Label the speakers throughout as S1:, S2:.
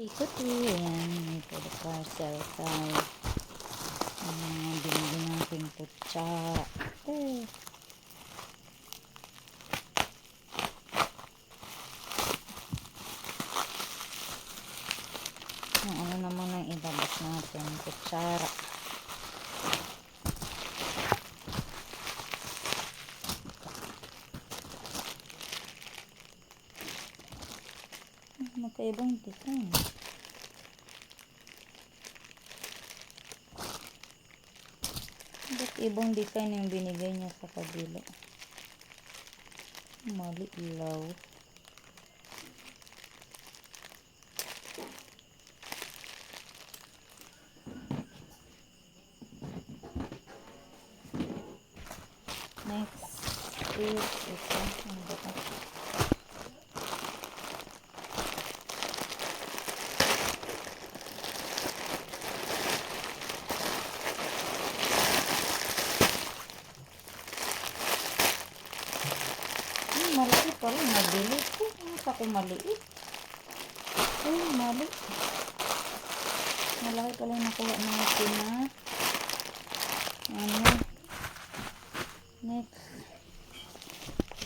S1: Kuti-kuti. Ayan, for the parcel tayo. Mga binigyan natin kutsara. Eh. Ano naman ang ilabas natin, kutsara. Ah, Magkaibang design. Ba't ibang design yung binigay niya sa kabila? Mali ilaw. Next is ito. Ano ba? Hmm, malaki pala. Nabili ko. Nasa ko maliit. Ay, mali. Malaki pala yung nakuha natin na. Ano? Next.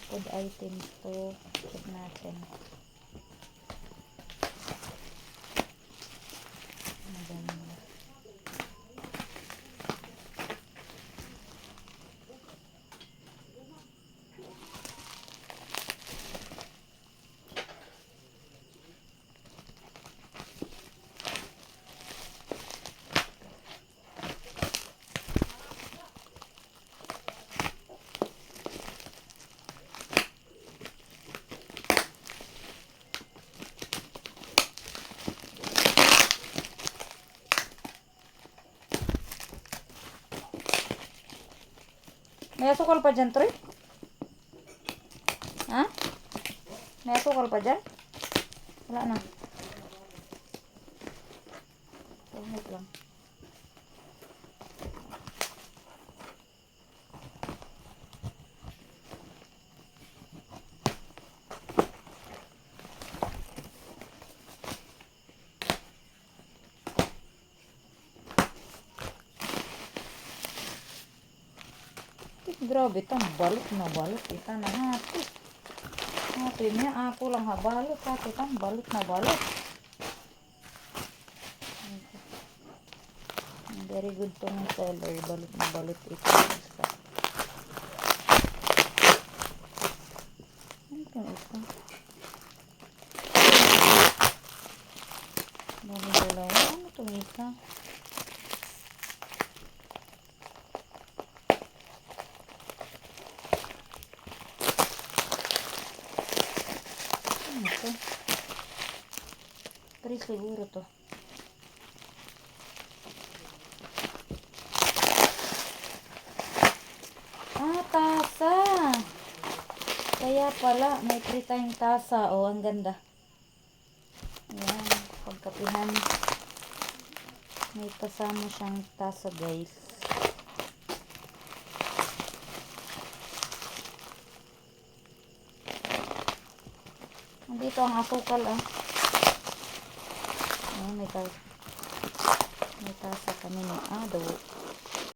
S1: Food items to. Check natin. May asukal pa dyan, Troy? Ha? May asukal pa dyan? Wala na. Wait lang. Grabe, itang balot na balot. Kita na hati. Hati niya, ako lang habalot. Hati itang balot na balot. Very good tong seller. Balot na balot ito. Itong isa? Dami dalawa. Isa? Pre siguro to. Ah, tasa. Kaya pala, may free time tasa. Oh, ang ganda. Ayan, pagkapihan. May kasama siyang tasa, guys. Nandito ang asukal, ah. Ayan, may tasa. May tasa kami ni Ado.